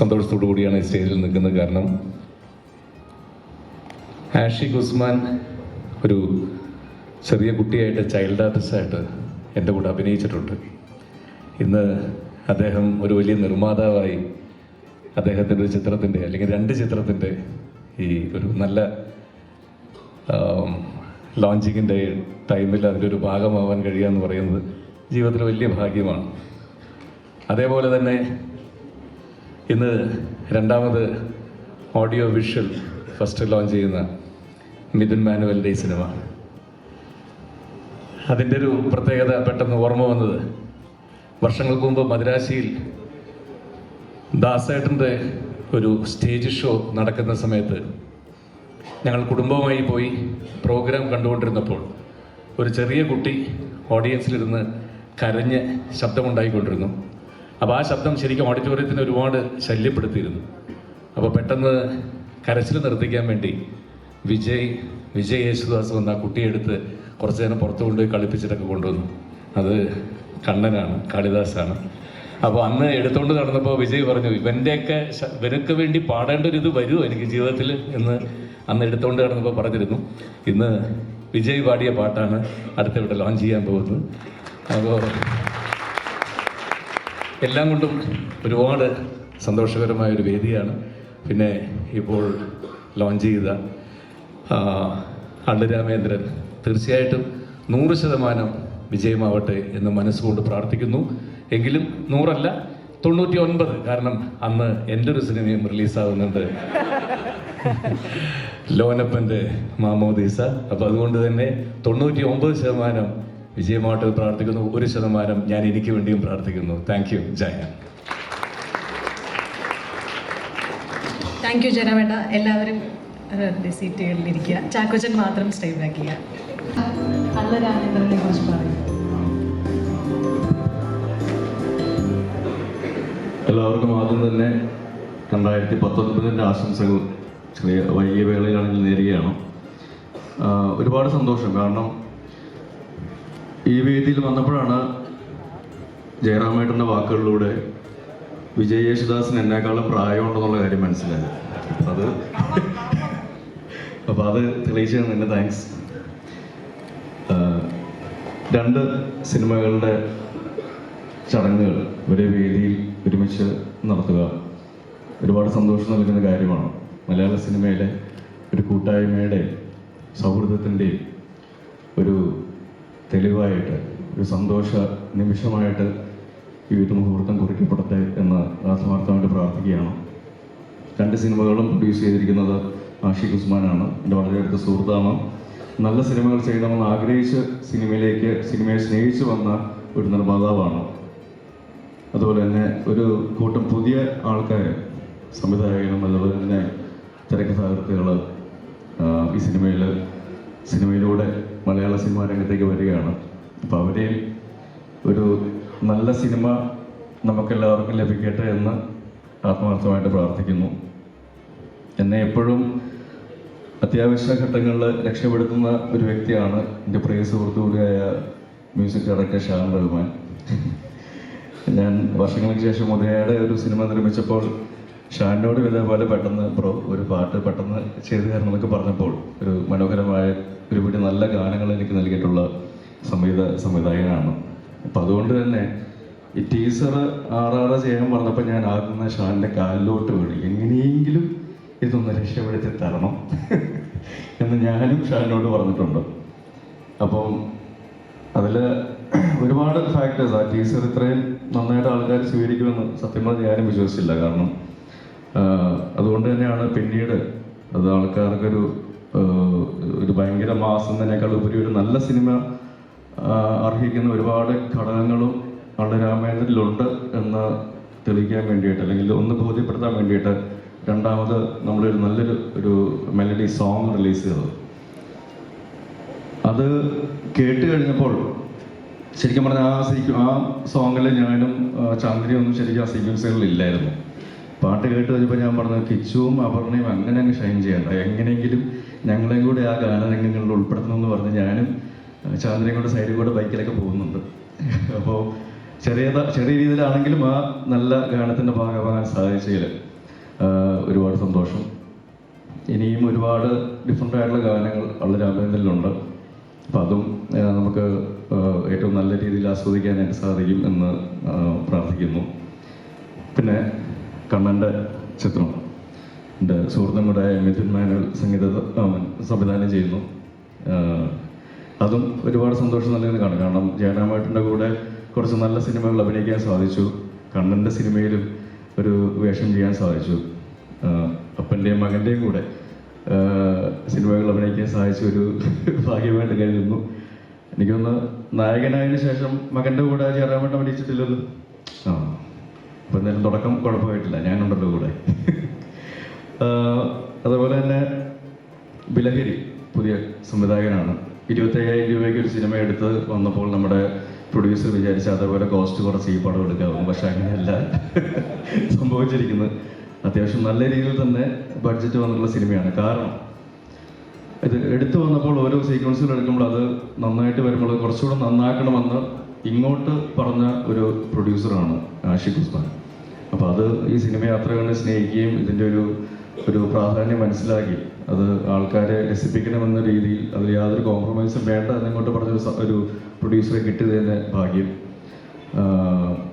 സന്തോഷത്തോടു കൂടിയാണ് സ്റ്റേജിൽ നിൽക്കുന്നത് കാരണം ആഷി ഉസ്മാൻ ഒരു ചെറിയ കുട്ടിയായിട്ട് ചൈൽഡ് ആർട്ടിസ്റ്റായിട്ട് എന്റെ കൂടെ അഭിനയിച്ചിട്ടുണ്ട്. ഇന്ന് അദ്ദേഹം ഒരു വലിയ നിർമ്മാതാവായി അദ്ദേഹത്തിന്റെ ഒരു ചിത്രത്തിന്റെ അല്ലെങ്കിൽ രണ്ട് ചിത്രത്തിന്റെ ഈ ഒരു നല്ല ലോഞ്ചിങ്ങിന്റെ ടൈമിൽ അതിന്റെ ഒരു ഭാഗമാവാൻ കഴിയുക എന്ന് പറയുന്നത് ജീവിതത്തിൽ വലിയ ഭാഗ്യമാണ്. അതേപോലെ തന്നെ ഇന്ന് രണ്ടാമത് ഓഡിയോ വിഷ്വൽ ഫസ്റ്റ് ലോഞ്ച് ചെയ്യുന്ന മിഥുൻ മാനുവലിന്റെ ഈ സിനിമ. അതിന്റെ ഒരു പ്രത്യേകത പെട്ടെന്ന് ഓർമ്മ വന്നത് വർഷങ്ങൾക്ക് മുമ്പ് മദ്രാശിയിൽ ദാസേട്ടന്റെ ഒരു സ്റ്റേജ് ഷോ നടക്കുന്ന സമയത്ത് ഞങ്ങൾ കുടുംബവുമായി പോയി പ്രോഗ്രാം കണ്ടുകൊണ്ടിരുന്നപ്പോൾ ഒരു ചെറിയ കുട്ടി ഓഡിയൻസിലിരുന്ന് കരഞ്ഞ് ശബ്ദമുണ്ടായിക്കൊണ്ടിരുന്നു. അപ്പോൾ ആ ശബ്ദം ശരിക്കും ഓഡിറ്റോറിയത്തിനെ ഒരുപാട് ശല്യപ്പെടുത്തിയിരുന്നു. അപ്പോൾ പെട്ടെന്ന് കരച്ചിൽ നിർത്തിക്കാൻ വേണ്ടി വിജയ് വിജയ് യേശുദാസ് വന്ന ആ കുട്ടിയെടുത്ത് കുറച്ച് നേരം പുറത്തു കൊണ്ടുപോയി കളിപ്പിച്ചിട്ടൊക്കെ കൊണ്ടുവന്നു. അത് കണ്ണനാണ് കാളിദാസാണ്. അപ്പോൾ അന്ന് എടുത്തുകൊണ്ട് നടന്നപ്പോൾ വിജയ് പറഞ്ഞു ഇവന്റെയൊക്കെ ഇവനൊക്കെ വേണ്ടി പാടേണ്ട ഒരു ഇത് വരുമോ എനിക്ക് ജീവിതത്തിൽ എന്ന് അന്ന് എടുത്തുകൊണ്ട് നടന്നപ്പോൾ പറഞ്ഞിരുന്നു. ഇന്ന് വിജയ് പാടിയ പാട്ടാണ് അടുത്ത ഇവിടെ ലോഞ്ച് ചെയ്യാൻ പോകുന്നത്. അപ്പോൾ എല്ലാം കൊണ്ടും ഒരുപാട് സന്തോഷകരമായ ഒരു വേദിയാണ്. പിന്നെ ഇപ്പോൾ ലോഞ്ച് ചെയ്ത അള്ളു രാമേന്ദ്രൻ തീർച്ചയായിട്ടും നൂറ് ശതമാനം വിജയമാവട്ടെ എന്ന് മനസ്സുകൊണ്ട് പ്രാർത്ഥിക്കുന്നു. എങ്കിലും നൂറല്ല തൊണ്ണൂറ്റി ഒൻപത് കാരണം അന്ന് എന്റെ ഒരു സിനിമയും റിലീസാകുന്നുണ്ട് ലോനപ്പന്റെ മാമോദീസ. അപ്പോൾ അതുകൊണ്ട് തന്നെ തൊണ്ണൂറ്റി ഒമ്പത് ശതമാനം വിജയമാവട്ടെ എന്ന് പ്രാർത്ഥിക്കുന്നു. ഒരു ശതമാനം ഞാൻ എനിക്ക് വേണ്ടിയും പ്രാർത്ഥിക്കുന്നു. Thank you Jaya thank you ജനവേട്ട എല്ലാവരും സീറ്റുകളിൽ ഇരിക്കുക. ചാക്കോച്ചൻ മാത്രം സ്റ്റേ ബാക്ക് ചെയ്യുക. അല്ല രാജേന്ദ്രനെ കുറിച്ച് പറയും എല്ലാവർക്കും ആദ്യം തന്നെ രണ്ടായിരത്തി പത്തൊൻപതിന്റെ ആശംസകൾ. ചെറിയ വൈകിയ വേളയിലാണെങ്കിൽ നേരുകയാണ്. ഒരുപാട് സന്തോഷം. കാരണം ഈ വേദിയിൽ വന്നപ്പോഴാണ് ജയറാമേട്ടന്റെ വാക്കുകളിലൂടെ വിജയ് യേശുദാസിന് എന്നെക്കാളും പ്രായമുണ്ടെന്നുള്ള കാര്യം മനസ്സിലായത്. അത് അപ്പോൾ അത് തെളിയിച്ചു തന്നെ താങ്ക്സ്. രണ്ട് സിനിമകളുടെ ചടങ്ങുകൾ ഒരേ വേദിയിൽ ഒരുമിച്ച് നടത്തുക ഒരുപാട് സന്തോഷം നൽകുന്ന കാര്യമാണ്. മലയാള സിനിമയിലെ ഒരു കൂട്ടായ്മയുടെ സൗഹൃദത്തിന്റെയും ഒരു തെളിവായിട്ട് ഒരു സന്തോഷ നിമിഷമായിട്ട് ഈ ഒരു മുഹൂർത്തം കുറിക്കപ്പെടട്ടെ എന്ന് ആത്മാർത്ഥമായിട്ട് പ്രാർത്ഥിക്കുകയാണ്. രണ്ട് സിനിമകളും പ്രൊഡ്യൂസ് ചെയ്തിരിക്കുന്നത് ആഷിഖ് ഉസ്മാനാണ്. എന്റെ വളരെ അടുത്ത സുഹൃത്താണ്. നല്ല സിനിമകൾ ചെയ്യണമെന്ന് ആഗ്രഹിച്ച് സിനിമയിലേക്ക് സിനിമയെ സ്നേഹിച്ചു വന്ന ഒരു നിർമ്മാതാവാണ്. അതുപോലെ തന്നെ ഒരു കൂട്ടം പുതിയ ആൾക്കാർ സംവിധായകനും അതുപോലെ തന്നെ തിരക്കഥാകൃത്തുകൾ ഈ സിനിമയിൽ സിനിമയിലൂടെ മലയാള സിനിമാ രംഗത്തേക്ക് വരികയാണ്. അപ്പോൾ അവരെയും ഒരു നല്ല സിനിമ നമുക്കെല്ലാവർക്കും ലഭിക്കട്ടെ എന്ന് ആത്മാർത്ഥമായിട്ട് പ്രാർത്ഥിക്കുന്നു. എന്നെ എപ്പോഴും അത്യാവശ്യ ഘട്ടങ്ങളിൽ രക്ഷപ്പെടുത്തുന്ന ഒരു വ്യക്തിയാണ് എന്റെ പ്രിയ സുഹൃത്തു കൂടിയായ മ്യൂസിക് ഡയറക്ടർ ഷാൻ റഹ്മാൻ. ഞാൻ വർഷങ്ങൾക്ക് ശേഷം ഉദയയുടെ ഒരു സിനിമ നിർമ്മിച്ചപ്പോൾ ഷാനോട് ഇതേപോലെ പെട്ടെന്ന് ബ്രോ ഒരു പാട്ട് പെട്ടെന്ന് ചെയ്തു തരണം എന്നൊക്കെ പറഞ്ഞപ്പോൾ ഒരു മനോഹരമായ ഒരുപാട് നല്ല ഗാനങ്ങൾ എനിക്ക് നൽകിയിട്ടുള്ള സംഗീത സംവിധായകനാണ്. അപ്പം അതുകൊണ്ട് തന്നെ ഈ ടീസർ ആറാറ് ചെയ്യാൻ പറഞ്ഞപ്പോൾ ഞാൻ ആകുന്ന ഷാനിന്റെ കാലിലോട്ട് വീണു. എങ്ങനെയെങ്കിലും ഇതൊന്ന് രക്ഷപ്പെടുത്തി തരണം എന്ന് ഞാനും ഷാനിനോട് പറഞ്ഞിട്ടുണ്ട്. അപ്പം അതിൽ ഒരുപാട് ഫാക്ടേഴ്സ് ആ ടീസർ ഇത്രയും നന്നായിട്ട് ആൾക്കാർ സ്വീകരിക്കുമെന്ന് സത്യം പറഞ്ഞാൽ ഞാനും വിശ്വസിച്ചില്ല. കാരണം അതുകൊണ്ട് തന്നെയാണ് പിന്നീട് അത് ആൾക്കാർക്കൊരു ഒരു ഭയങ്കര മാസം തന്നെക്കാൾ ഉപരി ഒരു നല്ല സിനിമ അർഹിക്കുന്ന ഒരുപാട് ഘടകങ്ങളും വളരെ രാമായണത്തിലുണ്ട് എന്ന് തെളിയിക്കാൻ വേണ്ടിയിട്ട് അല്ലെങ്കിൽ ഒന്ന് ബോധ്യപ്പെടുത്താൻ വേണ്ടിയിട്ട് രണ്ടാമത് നമ്മളൊരു നല്ലൊരു ഒരു മെലഡി സോങ് റിലീസ് ചെയ്തത്. അത് കേട്ട് കഴിഞ്ഞപ്പോൾ ശരിക്കും പറഞ്ഞാൽ ആ സീക്വ ആ സോങ്ങിൽ ഞാനും ചാന്ദ്രിയൊന്നും ശരിക്കും ആ സീക്വൻസുകളിൽ ഇല്ലായിരുന്നു. പാട്ട് കേട്ട് കഴിഞ്ഞപ്പോൾ ഞാൻ പറഞ്ഞു കിച്ചുവും അപർണയും അങ്ങനെ അങ്ങ് ഷൈൻ ചെയ്യണ്ട. എങ്ങനെയെങ്കിലും ഞങ്ങളെയും കൂടെ ആ ഗാനരംഗങ്ങളിൽ ഉൾപ്പെടുത്തണമെന്ന് പറഞ്ഞ് ഞാനും ചാന്ദ്രയും കൂടെ സൈഡിൽ കൂടെ ബൈക്കിലൊക്കെ പോകുന്നുണ്ട്. അപ്പോൾ ചെറിയ ചെറിയ രീതിയിലാണെങ്കിലും ആ നല്ല ഗാനത്തിന്റെ ഭാഗമാകാൻ സാധിച്ചതിൽ ഒരുപാട് സന്തോഷം. ഇനിയും ഒരുപാട് ഡിഫറെന്റ് ആയിട്ടുള്ള ഗാനങ്ങൾ ഉള്ള അഭിനന്ദനിലുണ്ട് അപ്പം അതും നമുക്ക് ഏറ്റവും നല്ല രീതിയിൽ ആസ്വദിക്കാനായിട്ട് സാധിക്കും എന്ന് പ്രാർത്ഥിക്കുന്നു. പിന്നെ കണ്ണന്റെ ചിത്രമാണ് എന്റെ സുഹൃത്തും കൂടെ മിഥുൻ മാനുവൽ സംഗീത സംവിധാനം ചെയ്യുന്നു. അതും ഒരുപാട് സന്തോഷം നൽകുന്ന കാണും. കാരണം ജയരാമേട്ടന്റെ കൂടെ കുറച്ച് നല്ല സിനിമകൾ അഭിനയിക്കാൻ സാധിച്ചു. കണ്ണന്റെ സിനിമയിലും ഒരു വേഷം ചെയ്യാൻ സാധിച്ചു. അപ്പന്റെയും മകന്റെയും കൂടെ സിനിമകൾ അഭിനയിക്കാൻ സാധിച്ച ഒരു ഭാഗ്യമായിട്ട് കരുതുന്നു. എനിക്കൊന്ന് നായകനായതിനു ശേഷം മകന്റെ കൂടെ ജയറാമേട്ടൻ അഭിനയിച്ചിട്ടില്ലല്ലോ. ആ. അപ്പം എന്തായാലും തുടക്കം കുഴപ്പമായിട്ടില്ല. ഞാനുണ്ടല്ലോ കൂടെ. അതുപോലെ തന്നെ ബിലഹരി പുതിയ സംവിധായകനാണ്. ഇരുപത്തയ്യായിരം രൂപയ്ക്ക് ഒരു സിനിമ എടുത്ത് വന്നപ്പോൾ നമ്മുടെ പ്രൊഡ്യൂസർ വിചാരിച്ച അതേപോലെ കോസ്റ്റ് കുറച്ച് ഈ പടം എടുക്കാവും പക്ഷെ അങ്ങനെയല്ല. സംഭവിച്ചിരിക്കുന്നത്. അത്യാവശ്യം നല്ല രീതിയിൽ തന്നെ ബഡ്ജറ്റ് വന്നിട്ടുള്ള സിനിമയാണ്. കാരണം ഇത് എടുത്തു വന്നപ്പോൾ ഓരോ സീക്വൻസുകൾ എടുക്കുമ്പോൾ അത് നന്നായിട്ട് വരുമ്പോൾ കുറച്ചുകൂടെ നന്നാക്കണമെന്ന് ഇങ്ങോട്ട് പറഞ്ഞ ഒരു പ്രൊഡ്യൂസറാണ് ആഷിഖ് ഉസ്മാൻ. അപ്പോൾ അത് ഈ സിനിമ യാത്രകളെ സ്നേഹിക്കുകയും ഇതിന്റെ ഒരു ഒരു പ്രാധാന്യം മനസ്സിലാക്കി. അത് ആൾക്കാരെ രസിപ്പിക്കണമെന്ന രീതിയിൽ അതിൽ യാതൊരു കോംപ്രമൈസും വേണ്ട എന്നിങ്ങോട്ട് പറഞ്ഞൊരു ഒരു പ്രൊഡ്യൂസറെ കിട്ടിയതിന്റെ ഭാഗ്യം.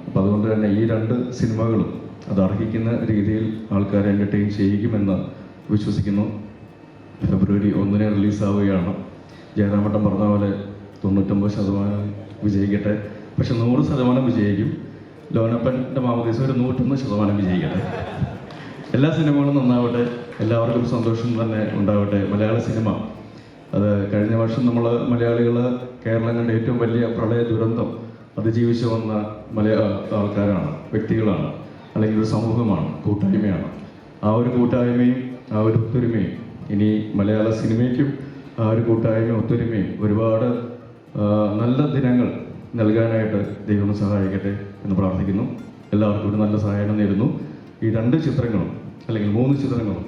അപ്പം അതുകൊണ്ട് തന്നെ ഈ രണ്ട് സിനിമകളും അത് അർഹിക്കുന്ന രീതിയിൽ ആൾക്കാരെ എന്റർടൈൻ ചെയ്യിക്കുമെന്ന് വിശ്വസിക്കുന്നു. ഫെബ്രുവരി ഒന്നിന് റിലീസാവുകയാണ്. ജയറാമട്ടം പറഞ്ഞ പോലെ തൊണ്ണൂറ്റൊമ്പത് ശതമാനം വിജയിക്കട്ടെ. പക്ഷെ നൂറ് ശതമാനം വിജയിക്കും. ലോനപ്പന്റെ മാമദീസ് ഒരു നൂറ്റൊന്ന് ശതമാനം വിജയിക്കട്ടെ. എല്ലാ സിനിമകളും നന്നാവട്ടെ. എല്ലാവർക്കും സന്തോഷം തന്നെ ഉണ്ടാവട്ടെ. മലയാള സിനിമ. അത് കഴിഞ്ഞ വർഷം നമ്മൾ മലയാളികൾ കേരളം കണ്ട ഏറ്റവും വലിയ പ്രളയ ദുരന്തം അതിജീവിച്ചു വന്ന മലയാള ആൾക്കാരാണ് വ്യക്തികളാണ്. അല്ലെങ്കിൽ ഒരു സമൂഹമാണ് കൂട്ടായ്മയാണ്. ആ ഒരു കൂട്ടായ്മയും ആ ഒരു ഒത്തൊരുമയും ഇനി മലയാള സിനിമയ്ക്കും ആ ഒരു കൂട്ടായ്മയും ഒത്തൊരുമയും ഒരുപാട് നല്ല ദിനങ്ങൾ നൽകാനായിട്ട് ദൈവം സഹായിക്കട്ടെ എന്ന് പ്രാർത്ഥിക്കുന്നു. എല്ലാവർക്കും ഒരു നല്ല സഹായം നേരുന്നു. ഈ രണ്ട് ചിത്രങ്ങളും അല്ലെങ്കിൽ മൂന്ന് ചിത്രങ്ങളും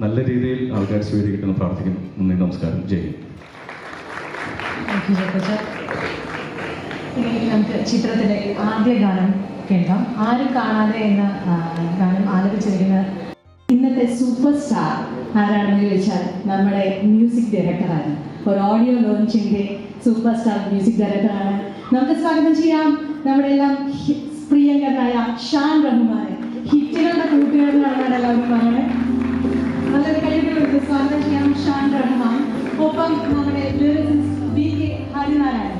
നല്ല രീതിയിൽ ആൾക്കാർ സ്വീകരിക്കട്ടെ എന്ന് പ്രാർത്ഥിക്കുന്നു. നന്ദി നമസ്കാരം. ജയ് നമുക്ക് ചിത്രത്തിലെ ആദ്യ ഗാനം കേൾക്കാം. ആരും കാണാതെ എന്ന ഗാനം ആലപിച്ചിരിക്കുന്ന ഇന്നത്തെ സൂപ്പർ സ്റ്റാർ ആരാണെന്ന് ചോദിച്ചാൽ നമ്മുടെ മ്യൂസിക് ഡയറക്ടറാണ് ഒരു ഓഡിയോ ലോഞ്ചിന്റെ സൂപ്പർ സ്റ്റാർ മ്യൂസിക് ഡയറക്ടറാണ് നമുക്ക് സ്വാഗതം ചെയ്യാം. നമ്മുടെ എല്ലാം പ്രിയങ്കരനായ ഷാൻ റഹ്മാൻ ഹിറ്റുകളുടെ കൂട്ടുകാരനാണ് എല്ലാവരും പറയുന്നത് നല്ലൊരു കഴിവുകൾക്ക് സ്വാഗതം ചെയ്യാം ഷാൻ റഹ്മാൻ. ഒപ്പം നമ്മുടെ ബി കെ ഹരിനാരായണൻ.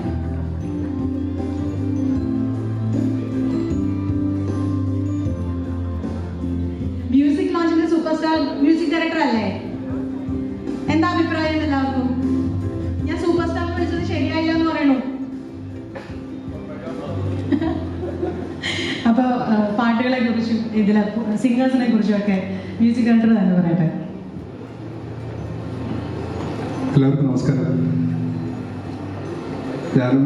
ഇതിലെ സിംഗേഴ്സിനെ കുറിച്ചും ഒക്കെ മ്യൂസിക് ഡയറക്ടർ തന്നെ പറയട്ടെ. എല്ലാവർക്കും നമസ്കാരം. ഞാനും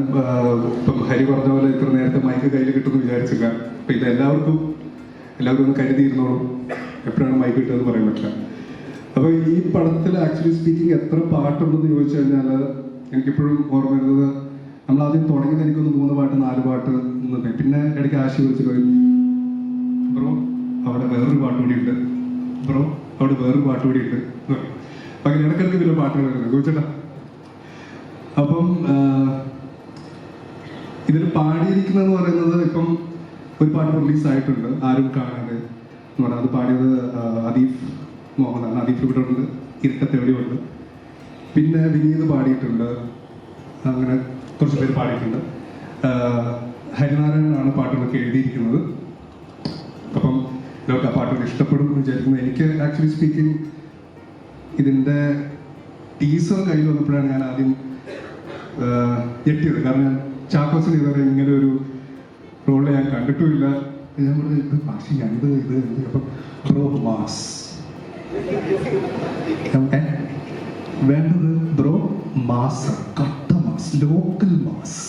ഇപ്പം ഹരി പറഞ്ഞ പോലെ ഇത്ര നേരത്തെ മൈക്ക് കയ്യിൽ കിട്ടുമെന്ന് വിചാരിച്ചില്ല. അപ്പം ഇത് എല്ലാവർക്കും എല്ലാവരും ഒന്ന് കരുതിയിരുന്നോളൂ. എപ്പോഴാണ് മൈക്ക് കിട്ടുമെന്ന് പറയാൻ പറ്റില്ല. അപ്പോൾ ഈ പടത്തിൽ ആക്ച്വലി സ്പീക്കിംഗ് എത്ര പാട്ടുണ്ടെന്ന് ചോദിച്ചു കഴിഞ്ഞാൽ എനിക്കിപ്പോഴും ഓർമ്മ വരുന്നത് നമ്മൾ ആദ്യം തുടങ്ങിയത് എനിക്കൊന്ന് മൂന്ന് പാട്ട് നാല് പാട്ട് പിന്നെ ഇടയ്ക്ക് ആശി ബ്രോ അവിടെ വേറൊരു പാട്ട് കൂടി ഉണ്ട്. ബ്രോ അവിടെ വേറൊരു പാട്ട് കൂടി ഉണ്ട്. അങ്ങനെ ഇടയ്ക്കിടയ്ക്ക് പിന്നെ പാട്ടുകൾ വരുന്നത്? ചോദിച്ചേട്ടാ അപ്പം ഇതിൽ പാടിയിരിക്കുന്നതെന്ന് പറയുന്നത് ഇപ്പം ഒരു പാട്ട് റിലീസ് ആയിട്ടുണ്ട്. ആരും കാണാതെ എന്ന് പറഞ്ഞാൽ അത് പാടിയത് അദീഫ് മോഹനാണ് അദീഫ് ഇവിടെ ഉണ്ട്. ഇരുട്ടത്തെവിടെയുണ്ട് പിന്നെ വിനീത് പാടിയിട്ടുണ്ട്. അങ്ങനെ കുറച്ച് പേര് പാടിയിട്ടുണ്ട്. ഹരിനാരായണനാണ് പാട്ടുകളൊക്കെ എഴുതിയിരിക്കുന്നത്. അപ്പം ഇതൊക്കെ ആ പാട്ടുകൾ ഇഷ്ടപ്പെടും എന്ന് വിചാരിക്കുന്നു. എനിക്ക് ആക്ച്വലി സ്പീക്കിംഗ് ഇതിന്റെ ടീസർ കയ്യിൽ വന്നപ്പോഴാണ് ഞാൻ ആദ്യം ഞെട്ടിയത്. കാരണം ഞാൻ ചാക്കോസിന് ഇതുവരെ ഇങ്ങനെ ഒരു റോൾ ഞാൻ കണ്ടിട്ടുമില്ല. ഞാൻ പറഞ്ഞു ഇത് പക്ഷേ എന്ത് ഇത് ബ്രോ മാസ്? വേണ്ടത് ബ്രോ മാസ് കട്ട മാസ് ലോക്കൽ മാസ്.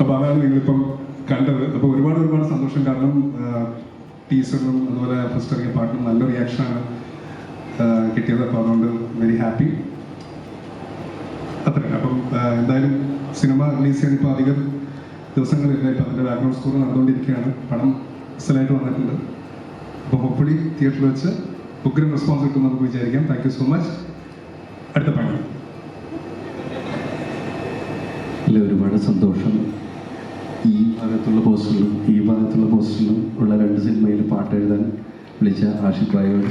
അപ്പൊ അതാണ് നിങ്ങളിപ്പം കണ്ടത്. അപ്പൊ ഒരുപാട് ഒരുപാട് സന്തോഷം. കാരണം ടീച്ചറിനും അതുപോലെ ഫസ്റ്റ് ഇറങ്ങിയ പാട്ടിനും നല്ല റിയാക്ഷനാണ് കിട്ടിയത്. അപ്പോൾ അതുകൊണ്ട് വെരി ഹാപ്പി അത്ര. അപ്പം എന്തായാലും സിനിമ റിലീസ് ചെയ്യാൻ ഇപ്പോൾ അധികം ദിവസങ്ങളില്ല. ഇപ്പം അതിന്റെ ബാക്ക്ഗ്രൗണ്ട് സ്കോർ നടന്നുകൊണ്ടിരിക്കുകയാണ്. പണം സ്ഥലമായിട്ട് വന്നിട്ടുണ്ട്. അപ്പോൾ ഹോപ്പടി തിയേറ്ററിൽ വെച്ച് ഉഗ്രം റെസ്പോൺസ് കിട്ടും നമുക്ക് വിചാരിക്കാം. താങ്ക് യു സോ മച്ച് അടുത്ത പണി ഇല്ല ഒരുപാട് സന്തോഷം. ഭാഗത്തുള്ള പോസ്റ്ററിലും ഈ ഭാഗത്തുള്ള പോസ്റ്ററിലും ഉള്ള രണ്ട് സിനിമയിൽ പാട്ട് എഴുതാൻ വിളിച്ച ആഷിഖ് റായോട്.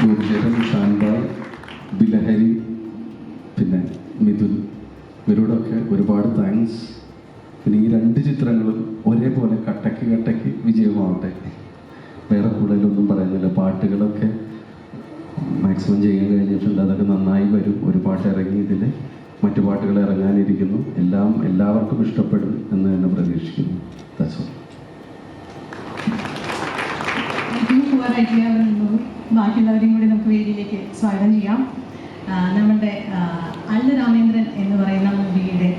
ഗോപിചേരൻ ഷാൻബായ് ബിലഹരി പിന്നെ മിഥുൻ. ഇവരോടൊക്കെ ഒരുപാട് താങ്ക്സ് പിന്നെ ഈ രണ്ട് ചിത്രങ്ങളും ഒരേപോലെ കട്ടയ്ക്ക് കട്ടയ്ക്ക് വിജയമാവട്ടെ. വേറെ കൂടുതലൊന്നും പറയുന്നില്ല പാട്ടുകളൊക്കെ മാക്സിമം ചെയ്യാൻ കഴിഞ്ഞിട്ടുണ്ട്. അതൊക്കെ നന്നായി വരും. ഒരു പാട്ട് ഇറങ്ങി ഇതിൽ മറ്റു പാട്ടുകൾ ഇറങ്ങാനിരിക്കുന്നു. എല്ലാം എല്ലാവർക്കും ഇഷ്ടപ്പെടും എന്ന് തന്നെ പ്രതീക്ഷിക്കുന്നു. ബാക്കിയുള്ളവരെയും കൂടി നമുക്ക് വേദിയിലേക്ക് സ്വാഗതം ചെയ്യാം. നമ്മുടെ അല്ല രാമേന്ദ്രൻ എന്ന് പറയുന്ന മൂവിയുടെ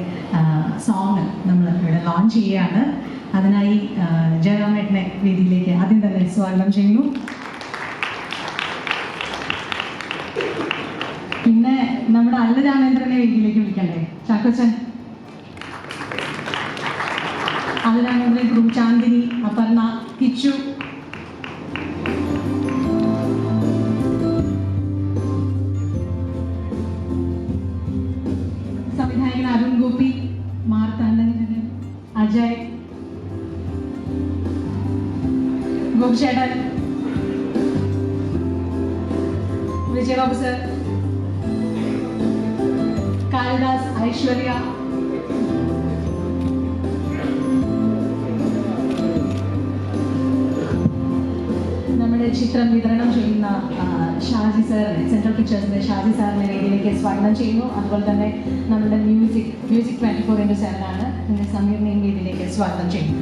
സോങ് നമ്മൾ ഇവിടെ ലോഞ്ച് ചെയ്യുകയാണ്. അതിനായി ജയറാമേട്ടനെ വേദിയിലേക്ക് ആദ്യം തന്നെ സ്വാഗതം ചെയ്യുന്നു. നമ്മുടെ അല്ല രാമേന്ദ്രനെ വേദിയിലേക്ക് വിളിക്കണ്ടേ ചാക്കോച്ചൻ. അല്ല രാമേന്ദ്രൻ ഗ്രൂപ്പ് ചാന്ദിനി അപർണ കിച്ചു. സംവിധായകൻ അരുൺ ഗോപി മാർത്താണ്ഡൻ അജയ്. സാറിനെ സെൻട്രൽ പിക്ചേഴ്സിന്റെ ഷാജി സാറിനെ വേദിയിലേക്ക് സ്വാഗതം ചെയ്യുന്നു. അതുപോലെ തന്നെ നമ്മുടെ music music twenty four into സെവനാണ് പിന്നെ സമീറിനെയും വേദിയിലേക്ക് സ്വാഗതം ചെയ്യുന്നു.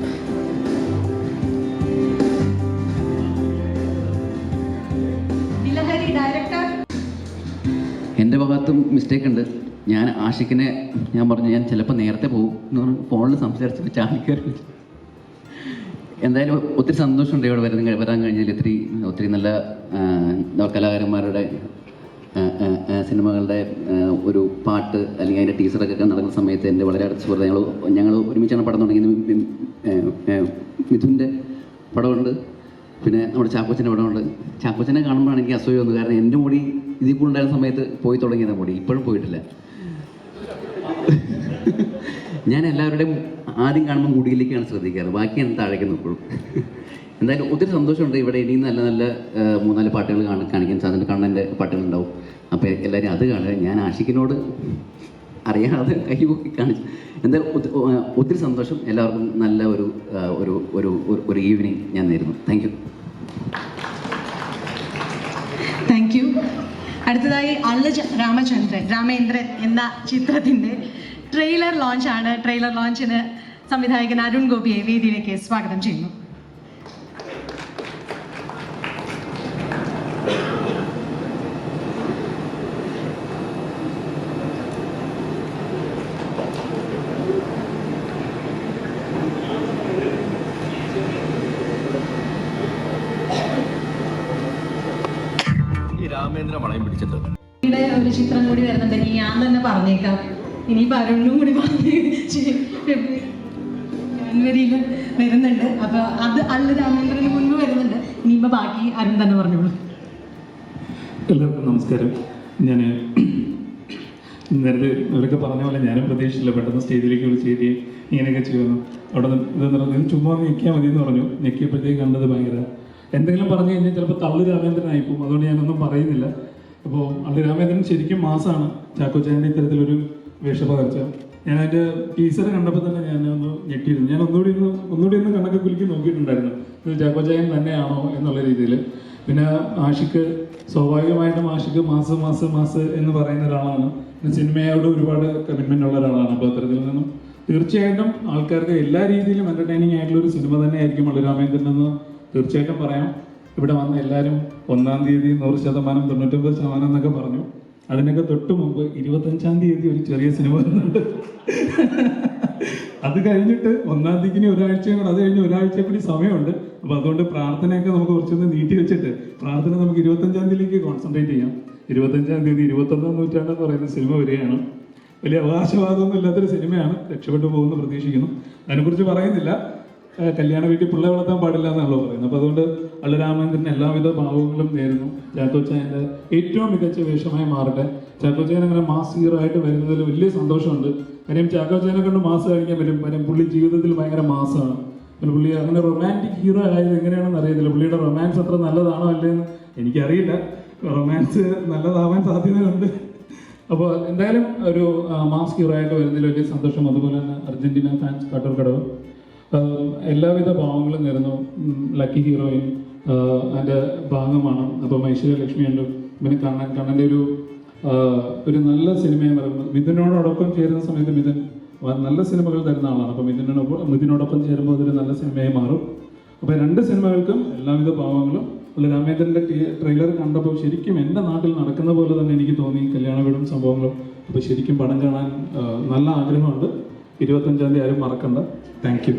എന്റെ ഭാഗത്തും മിസ്റ്റേക്ക് ഉണ്ട്. ഞാൻ ആഷിക്കിനെ ഞാൻ പറഞ്ഞു ഞാൻ ചിലപ്പോൾ നേരത്തെ പോകും എന്ന് പറഞ്ഞു ഫോണിൽ സംസാരിച്ചപ്പോൾ ചാടിക്കയറി എന്തായാലും ഒത്തിരി സന്തോഷമുണ്ട് ഇവിടെ വരുന്ന വരാൻ കഴിഞ്ഞാൽ ഒത്തിരി ഒത്തിരി നല്ല കലാകാരന്മാരുടെ സിനിമകളുടെ ഒരു പാട്ട് അല്ലെങ്കിൽ അതിന്റെ ടീച്ചറൊക്കെ നടക്കുന്ന സമയത്ത് എന്റെ വളരെ അടുത്ത സുഹൃത്ത് ഞങ്ങൾ ഞങ്ങൾ ഒരുമിച്ചാണ് പടം തുടങ്ങിയത്. മിഥുന്റെ പടമുണ്ട്. പിന്നെ നമ്മുടെ ചാക്കോച്ചന്റെ പടമുണ്ട്. ചാക്കോച്ചനെ കാണുമ്പോഴാണ് എനിക്ക് അസൂയ വന്നത് കാരണം എന്റെ മുടി ഇതിൽ കൂടെ ഉണ്ടായിരുന്ന സമയത്ത് പോയി തുടങ്ങിയതാണ് മുടി. ഇപ്പോഴും പോയിട്ടില്ല. ഞാൻ എല്ലാവരുടെയും ആദ്യം കാണുമ്പോൾ മുടിയിലേക്കാണ് ശ്രദ്ധിക്കാറ്. ബാക്കി ഞാൻ താഴേക്ക് നോക്കുള്ളൂ എന്തായാലും ഒത്തിരി സന്തോഷമുണ്ട് ഇവിടെ ഇനിയും നല്ല നല്ല മൂന്നാൽ പാട്ടുകൾ കാണാൻ കാണിക്കാൻ. സാധനം കണ്ണന്റെ പാട്ടുകളുണ്ടാവും. അപ്പോൾ എല്ലാവരും അത് കാണുക. ഞാൻ ആഷിക്കിനോട് അറിയാതെ കൈ പൊക്കി കാണിച്ചു. എന്തായാലും ഒത്തി- ഒത്തിരി സന്തോഷം. എല്ലാവർക്കും നല്ല ഒരു ഒരു ഒരു ഒരു- ഈവനിങ് ഞാൻ നേരുന്നു. Thank you. Thank you. അടുത്തതായി അല്ല രാമചന്ദ്രൻ രാമേന്ദ്രൻ എന്ന ചിത്രത്തിന്റെ ട്രെയിലർ ലോഞ്ച് ആണ് ട്രെയിലർ ലോഞ്ചിന് സംവിധായകൻ അരുൺ ഗോപിയെ വേദിയിലേക്ക് സ്വാഗതം ചെയ്യുന്നു. രാമേന്ദ്ര മണയം പിടിച്ചിട്ട് ഇവിടെ ഒരു ചിത്രം കൂടി വരുന്നുണ്ട്. ഞാൻ തന്നെ പറഞ്ഞേക്കാം. ഇനിയിപ്പോൾ അരുണും കൂടി പറഞ്ഞ് ജനുവരിയിൽ വരുന്നുണ്ട്. അപ്പോൾ അത് അല്ല രാമേന്ദ്രന് മുൻപ് വരുന്നുണ്ട്. ഇനിയിപ്പോൾ ബാക്കി അരുൺ തന്നെ പറഞ്ഞോളൂ. എല്ലാവർക്കും നമസ്കാരം. ഞാൻ നേരത്തെ ഇവരൊക്കെ പറഞ്ഞ പോലെ ഞാനും പ്രതീക്ഷിച്ചില്ല. പെട്ടെന്ന് സ്റ്റേജിലേക്ക് വിളിച്ച് കയറ്റി ഇങ്ങനെയൊക്കെ ചെയ്യുന്നു. അവിടെ ഇതെന്ന് പറഞ്ഞു ചുമ്മാ ഞെക്കിയാൽ മതി എന്ന് പറഞ്ഞു. ഞെക്കിയപ്പോഴത്തേക്ക് കണ്ടത് ഭയങ്കര എന്തെങ്കിലും പറഞ്ഞു കഴിഞ്ഞാൽ ചിലപ്പോൾ തള്ളു രാമേന്ദ്രനായി പോകും. അതുകൊണ്ട് ഞാനൊന്നും പറയുന്നില്ല. അപ്പോൾ അള്ളു രാമേന്ദ്രൻ ശരിക്കും മാസമാണ് ചാക്കോച്ചാന്റെ ഇത്തരത്തിലൊരു വേഷപകർച്ച ഞാൻ അതിന്റെ ടീച്ചർ കണ്ടപ്പോൾ തന്നെ ഞാൻ ഒന്ന് ഞെട്ടിയിരുന്നു. ഞാൻ ഒന്നുകൂടി ഒന്ന് ഒന്നുകൂടി ഒന്ന് കണ്ണൊക്കെ കുലുക്കി നോക്കിയിട്ടുണ്ടായിരുന്നു. ഇത് തന്നെയാണോ എന്നുള്ള രീതിയിൽ പിന്നെ ആഷിക്ക് സ്വാഭാവികമായിട്ടും ആഷിക്ക് മാസം മാസം മാസ് എന്ന് പറയുന്ന ഒരാളാണ്. പിന്നെ സിനിമയോട് ഒരുപാട് കമ്മിറ്റ്മെന്റ് ഉള്ള ഒരാളാണ് അപ്പോൾ അത്തരത്തിൽ നിന്നും. തീർച്ചയായിട്ടും ആൾക്കാർക്ക് എല്ലാ രീതിയിലും എന്റർടൈനിങ് ആയിട്ടുള്ള ഒരു സിനിമ തന്നെയായിരിക്കും മള്ളിരാമേന്ദ്രൻ എന്ന് തീർച്ചയായിട്ടും പറയാം. ഇവിടെ വന്ന എല്ലാവരും ഒന്നാം തീയതി നൂറ് ശതമാനം തൊണ്ണൂറ്റൊമ്പത് ശതമാനം എന്നൊക്കെ പറഞ്ഞു. അതിനൊക്കെ തൊട്ട് മുമ്പ് ഇരുപത്തഞ്ചാം തീയതി ഒരു ചെറിയ സിനിമ അത് കഴിഞ്ഞിട്ട് ഒന്നാം തീയതി ഒരാഴ്ചയും കൂടെ അത് കഴിഞ്ഞ് ഒരാഴ്ച കൂടി സമയമുണ്ട്. അപ്പൊ അതുകൊണ്ട് പ്രാർത്ഥനയൊക്കെ നമുക്ക് കുറച്ചൊന്ന് നീട്ടി വെച്ചിട്ട് പ്രാർത്ഥന നമുക്ക് ഇരുപത്തഞ്ചാം തീയതിയിലേക്ക് കോൺസെൻട്രേറ്റ് ചെയ്യാം. ഇരുപത്തഞ്ചാം തീയതി ഇരുപത്തൊന്നാം നൂറ്റാണ്ട് എന്ന് പറയുന്ന സിനിമ വരികയാണ്. വലിയ അവകാശവാദമൊന്നും ഇല്ലാത്തൊരു സിനിമയാണ് രക്ഷപ്പെട്ടു പോകുമെന്ന് പ്രതീക്ഷിക്കുന്നു. അതിനെക്കുറിച്ച് പറയുന്നില്ല. കല്യാണ വീട്ടിൽ പിള്ളേ വളർത്താൻ പാടില്ല എന്നാണല്ലോ പറയുന്നത്. അപ്പോൾ അതുകൊണ്ട് അള്ളരാമേന്ദ്രന് എല്ലാവിധ ഭാവങ്ങളും നേരുന്നു. ചാത്തോച്ചായന്റെ ഏറ്റവും മികച്ച വേഷമായി മാറട്ടെ. ചാക്കോച്ചായൻ അങ്ങനെ മാസ് ഹീറോ ആയിട്ട് വരുന്നതിൽ വലിയ സന്തോഷമുണ്ട്. കാര്യം ചാക്കോച്ചായനെ കൊണ്ട് മാസ് കാണിക്കാൻ പറ്റും. കാര്യം പുള്ളി ജീവിതത്തിൽ ഭയങ്കര മാസമാണ് പിന്നെ പുള്ളി അങ്ങനെ റൊമാന്റിക് ഹീറോ ആയത് എങ്ങനെയാണെന്ന് അറിയത്തില്ല. പുള്ളിയുടെ റൊമാൻസ് അത്ര നല്ലതാണോ അല്ലേന്ന് എനിക്കറിയില്ല. റൊമാൻസ് നല്ലതാവാൻ സാധ്യതയുണ്ട്. അപ്പോൾ എന്തായാലും ഒരു മാസ് ഹീറോ ആയിട്ട് വരുന്നതിൽ വലിയ സന്തോഷം. അതുപോലെ തന്നെ അർജന്റീന ഫാൻസ് കട്ടർ കടവ്. എല്ലാവിധ ഭാവങ്ങളും നേരുന്നു. ലക്കി ഹീറോയിൻ അതിന്റെ ഭാഗമാണ്. അപ്പം ഐശ്വര്യ ലക്ഷ്മി ഉണ്ട് പിന്നെ കണ്ണൻ കണ്ണന്റെ ഒരു ഒരു നല്ല സിനിമയെ പറയുന്നത് മിഥുനോടൊപ്പം ചേരുന്ന സമയത്ത് മിഥുൻ നല്ല സിനിമകൾ തരുന്ന ആളാണ്. അപ്പം മിഥുനോടൊപ്പം മിഥുനോടൊപ്പം ചേരുമ്പോൾ അതൊരു നല്ല സിനിമയായി മാറും. അപ്പോൾ രണ്ട് സിനിമകൾക്കും എല്ലാവിധ ഭാവങ്ങളും. രാമേന്ദ്രന്റെ ട്രെയിലർ കണ്ടപ്പോൾ ശരിക്കും എന്റെ നാട്ടിൽ നടക്കുന്ന പോലെ തന്നെ എനിക്ക് തോന്നി. കല്യാണ വീടും സംഭവങ്ങളും. അപ്പോൾ ശരിക്കും പടം കാണാൻ നല്ല ആഗ്രഹമുണ്ട്. ഇരുപത്തഞ്ചാം തീയതി ആരും മറക്കണ്ട. Thank you.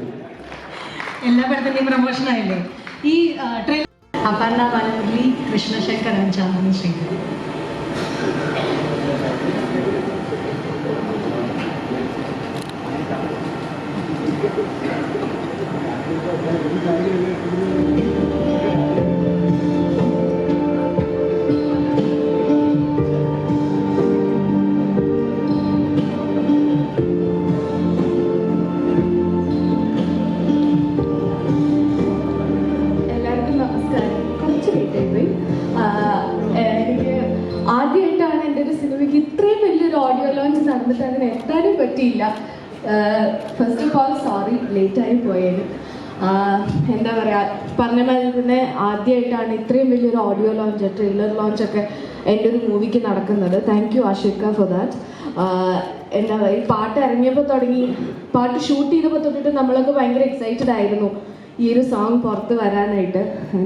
എല്ലാ പടത്തിന്റെയും പ്രൊമോഷൻ ആയില്ലേ? ഈ ട്രെയിലർ അപർണ ബാലമുരളി കൃഷ്ണശങ്കരൻ ചാന്ദിനി ശ്രീധരൻ എല്ലാവർക്കും പറ്റിയില്ല. ഫസ്റ്റ് ഓഫ് ഓൾ സോറി ലേറ്റായി പോയത് എന്താ പറയുക പറഞ്ഞ മാതിരി തന്നെ ആദ്യമായിട്ടാണ് ഇത്രയും വലിയൊരു ഓഡിയോ ലോഞ്ച് ട്രെയിലർ ലോഞ്ച് ഒക്കെ എന്റെ ഒരു മൂവിക്ക് നടക്കുന്നത്. Thank you Ashika for that എന്താ പറയുക ഈ പാട്ട് ഇറങ്ങിയപ്പോൾ തുടങ്ങി പാട്ട് ഷൂട്ട് ചെയ്തപ്പോൾ തൊട്ടിട്ട് നമ്മളൊക്കെ ഭയങ്കര എക്സൈറ്റഡ് ആയിരുന്നു ഈ ഒരു സോങ് പുറത്ത് വരാനായിട്ട്.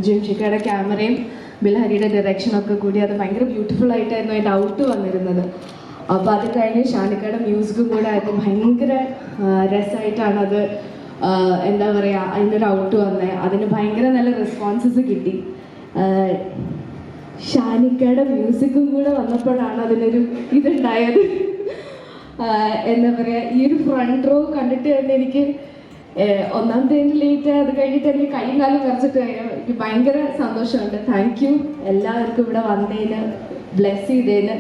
ജിംഷിക്കയുടെ ക്യാമറയും ബിൽഹരിയുടെ ഡയറക്ഷനൊക്കെ കൂടി അത് ഭയങ്കര ബ്യൂട്ടിഫുൾ ആയിട്ടായിരുന്നു അതിന്റെ ഔട്ട് വന്നിരുന്നത്. അപ്പോൾ അത് കഴിഞ്ഞ് ഷാനിക്കയുടെ മ്യൂസിക്കും കൂടെ ആയപ്പോൾ ഭയങ്കര രസമായിട്ടാണ് അത് എന്താ പറയുക അതിന്റെ ഒരു ഔട്ട് വന്നത് അതിന് ഭയങ്കര നല്ല റെസ്പോൺസസ് കിട്ടി. ഷാനിക്കയുടെ മ്യൂസിക്കും കൂടെ വന്നപ്പോഴാണ് അതിനൊരു ഇതുണ്ടായത്. എന്താ പറയുക ഈ ഒരു ഫ്രണ്ട് റോ കണ്ടിട്ട് തന്നെ എനിക്ക് ഒന്നാം തീയതി ലേറ്റ് അത് കഴിഞ്ഞിട്ട് എനിക്ക് കൈയും കാലം വരച്ചിട്ട് എനിക്ക് ഭയങ്കര സന്തോഷമുണ്ട്. താങ്ക് യു എല്ലാവർക്കും ഇവിടെ വന്നതിന് ബ്ലെസ് ചെയ്തതിന്.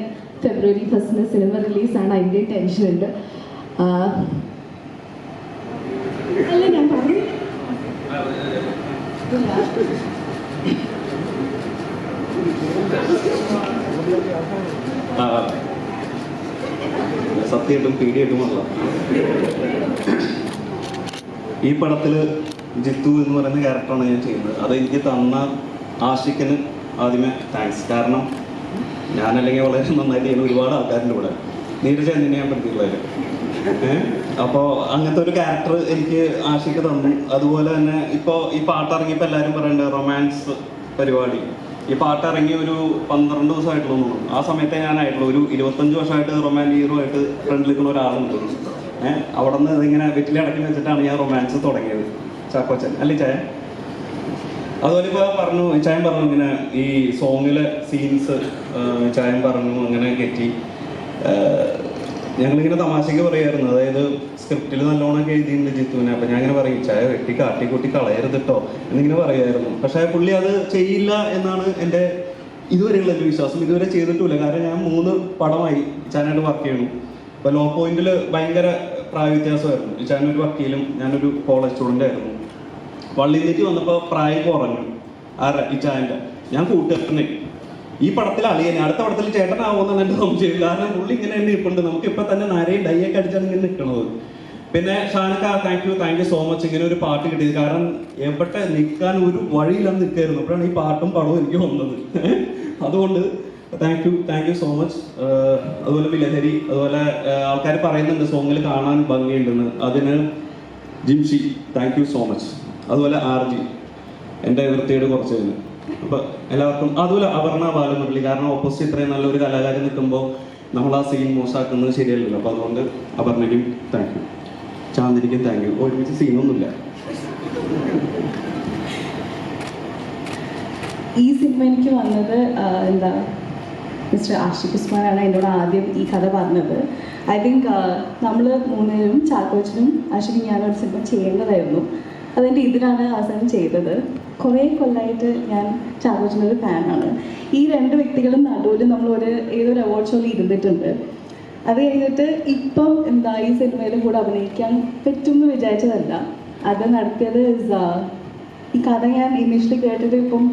ഫെബ്രുവരി ഫസ്റ്റിന് സിനിമ റിലീസാണ് അതിന്റെ ആ, അല്ല ഞാൻ പറഞ്ഞു. സത്യമായിട്ടും പേടിയായിട്ടുമല്ല ഈ പടത്തിൽ ജിത്തു എന്ന് പറയുന്ന ക്യാരക്ടറാണ് ഞാൻ ചെയ്യുന്നത്. അത് എനിക്ക് തന്ന ആഷിക്കിന് ആദ്യമേ താങ്ക്സ് കാരണം ഞാനല്ലെങ്കിൽ വളരെ നന്നായിട്ട് ചെയ്യുന്ന ഒരുപാട് ആൾക്കാരുണ്ട് ഇവിടെ. നീരജ എന്തിനെ ഞാൻ പറ്റിയിട്ടുള്ളത് അപ്പോൾ അങ്ങനത്തെ ഒരു ക്യാരക്ടർ എനിക്ക് ആശയ്ക്ക് തന്നു. അതുപോലെ തന്നെ ഇപ്പോൾ ഈ പാട്ട് ഇറങ്ങിയപ്പോൾ എല്ലാവരും പറയുന്നുണ്ട് റൊമാൻസ് പരിപാടി. ഈ പാട്ട് ഇറങ്ങി ഒരു പന്ത്രണ്ട് ദിവസമായിട്ടുള്ളൂ തോന്നുന്നു. ആ സമയത്തെ ഞാനായിട്ടുള്ളൂ. ഒരു ഇരുപത്തഞ്ച് വർഷമായിട്ട് റൊമാൻസ് ഹീറോ ആയിട്ട് ഫ്രണ്ടിൽ നിൽക്കുന്ന ഒരാളുണ്ട്. ഏഹ് അവിടെ നിന്ന് ഇതിങ്ങനെ വെറ്റിലടക്കി വെച്ചിട്ടാണ് ഞാൻ റൊമാൻസ് തുടങ്ങിയത്. ചാക്കോച്ചൻ. അല്ലേ ചായ? അതുപോലെ ഇപ്പോൾ പറഞ്ഞു ചായം പറഞ്ഞു ഇങ്ങനെ ഈ സോങ്ങിലെ സീൻസ് ചായം പറഞ്ഞു അങ്ങനെ കെറ്റി ഞങ്ങളിങ്ങനെ തമാശയ്ക്ക് പറയായിരുന്നു. അതായത് സ്ക്രിപ്റ്റിൽ നല്ലോണം എഴുതിയിട്ടുണ്ട് ജിത്തുവിനെ. അപ്പം ഞാൻ ഇങ്ങനെ പറയും ചായ വെട്ടി കാട്ടിക്കൂട്ടി കളയരുത് കേട്ടോ എന്നിങ്ങനെ പറയുമായിരുന്നു പക്ഷേ പുള്ളി അത് ചെയ്യില്ല എന്നാണ് എന്റെ ഇതുവരെയുള്ള ഒരു വിശ്വാസം. ഇതുവരെ ചെയ്തിട്ടില്ല കാരണം ഞാൻ മൂന്ന് പടമായി ചാനായിട്ട് വർക്ക് ചെയ്യണു. അപ്പോൾ ലോ പോയിന്റിൽ ഭയങ്കര പ്രായ വ്യത്യാസമായിരുന്നു ഈ ചാൻ ഒരു വക്കീലും ഞാനൊരു കോളേജ് സ്റ്റുഡന്റ് ആയിരുന്നു. പള്ളിയിലേക്ക് വന്നപ്പോൾ പ്രായം കുറഞ്ഞു. ആ ഈ ചായന്റെ. ഞാൻ കൂട്ടുകാരനെ. ഈ പടത്തിൽ അളിയനെ അടുത്ത പടത്തിൽ ചേട്ടനാവുമെന്നാണ് എന്റെ സംശയം കാരണം പുള്ളി ഇങ്ങനെ തന്നെ ഇപ്പുണ്ട് നമുക്ക് ഇപ്പൊ തന്നെ നരയും ഡൈയൊക്കെ അടിച്ചാണ് ഇങ്ങനെ നിൽക്കണത് പിന്നെ ഷാനക്ക thank you thank you so much ഇങ്ങനെ ഒരു പാട്ട് കിട്ടിയത്. കാരണം എവിടെ നിൽക്കാൻ ഒരു വഴിയില്ലാന്ന് നിൽക്കായിരുന്നു. അപ്പോഴാണ് ഈ പാട്ടും പടവും എനിക്ക് വന്നത്. അതുകൊണ്ട് thank you thank you so much അതുപോലെ വിലഹരി അതുപോലെ ആൾക്കാർ പറയുന്നുണ്ട് സോങ്ങിൽ കാണാൻ ഭംഗിയുണ്ടെന്ന്. അതിന് Jimshi thank you so much അതുപോലെ ആർ ജി എന്റെ വൃത്തിയോട് കുറച്ചതിന് അപ്പോൾ എല്ലാവർക്കും അതുപോലെ അപർണ ബാലമുരളി കാരണം ഓപ്പോസിറ്റ് ഇത്രയും നല്ലൊരു കലാകാരൻ നിൽക്കുമ്പോൾ നമ്മൾ ആ സീൻ മോശമാക്കുന്നത് ശരിയല്ലല്ലോ. അപ്പോൾ അതുകൊണ്ട് അപർണയ്ക്കും താങ്ക് യു ചാന്ദിനിക്കും താങ്ക് യു ഒരുമിച്ച് സീനൊന്നുമില്ല ഈ സിനിമ എനിക്ക് വന്നത് എന്താ മിസ്റ്റർ ആഷിഖ് ഉസ്മാനാണ് എന്നോട് ആദ്യം ഈ കഥ പറഞ്ഞത്. ഐ തിങ്ക് നമ്മൾ മൂന്നുപേരും ചാക്കോച്ചനും ആഷിഖും ഞാനൊരു സിനിമ ചെയ്യേണ്ടതായിരുന്നു. അതെന്റെ ഇതിലാണ് അവസാനം ചെയ്തത്. കുറേ കൊല്ലമായിട്ട് ഞാൻ ചാക്കോച്ചന്റെ ഒരു ഫാനാണ്. ഈ രണ്ട് വ്യക്തികളും നടുവിൽ നമ്മൾ ഒരു ഏതൊരു അവാർഡ് ഷോയിൽ ഇരുന്നിട്ടുണ്ട്. അത് കഴിഞ്ഞിട്ട് ഇപ്പം എന്താ ഈ സിനിമയിൽ കൂടെ അഭിനയിക്കാൻ പറ്റുമെന്ന് വിചാരിച്ചതല്ല. അത് നടത്തിയത് ഈ കഥ ഞാൻ ഇനീഷ്യലി കേട്ടിട്ട് ഇപ്പം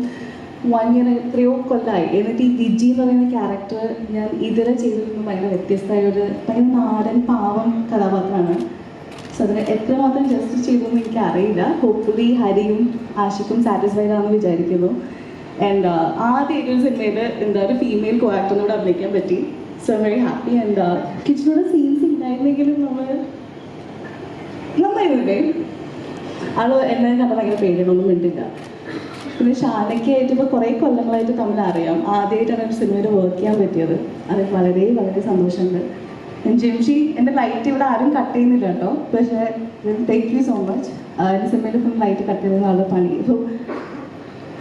വൺ ഇയർ എത്രയോ കൊല്ലമായി എന്നിട്ട് ഈ വിജി എന്ന് പറയുന്ന ക്യാരക്ടർ ഞാൻ ഇതുവരെ ചെയ്തിരുന്നു ഭയങ്കര വ്യത്യസ്തമായ ഒരു ഭയങ്കര നാടൻ പാവം കഥാപാത്രമാണ്. സോ അതിന് എത്രമാത്രം ജസ്റ്റിസ് ചെയ്തു എന്ന് എനിക്ക് അറിയില്ല ഹോപ്പ്ഫുള്ളി ഹരിയും ആഷിക്കും സാറ്റിസ്ഫൈഡ് ആണെന്ന് വിചാരിക്കുന്നു. ആൻഡ് ആദ്യ ഒരു സിനിമയിൽ എന്താ ഒരു ഫീമെയിൽ കോ ആക്ടറിനോട് അഭിനയിക്കാൻ പറ്റി. സോ വെരി ഹാപ്പി ആൻഡ് കിച്ചനോട് സീൻസ് ഉണ്ടായിരുന്നെങ്കിലും നമ്മൾ നന്നായിരുന്നില്ലേ? ആൾ എന്നെ കണ്ട ഭയങ്കര പേടിയൊന്നും മിണ്ടില്ല. പിന്നെ ഷാനയ്ക്കായിട്ട് ഇപ്പോൾ കുറേ കൊല്ലങ്ങളായിട്ട് തമ്മിൽ അറിയാം ആദ്യമായിട്ടാണ് ഒരു സിനിമയിൽ വർക്ക് ചെയ്യാൻ പറ്റിയത്. അത് വളരെ വളരെ സന്തോഷമുണ്ട്. ജംഷി എന്റെ ലൈറ്റ് ഇവിടെ ആരും കട്ട് ചെയ്യുന്നില്ല കേട്ടോ. പക്ഷേ താങ്ക് യു സോ മച്ച് എന്റെ സിനിമയിൽ ഫുൾ ലൈറ്റ് കട്ട് ചെയ്യുന്നത് ആളുടെ പണി. ഇപ്പോൾ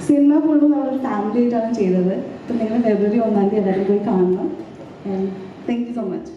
സിനിമ ഫുള്ളും നമ്മൾ ഫാമിലി ആയിട്ടാണ് ചെയ്തത്. അപ്പം നിങ്ങൾ ഫെബ്രുവരി ഒന്നാം തീയതി എല്ലാവരും പോയി കാണണം. Thank you so much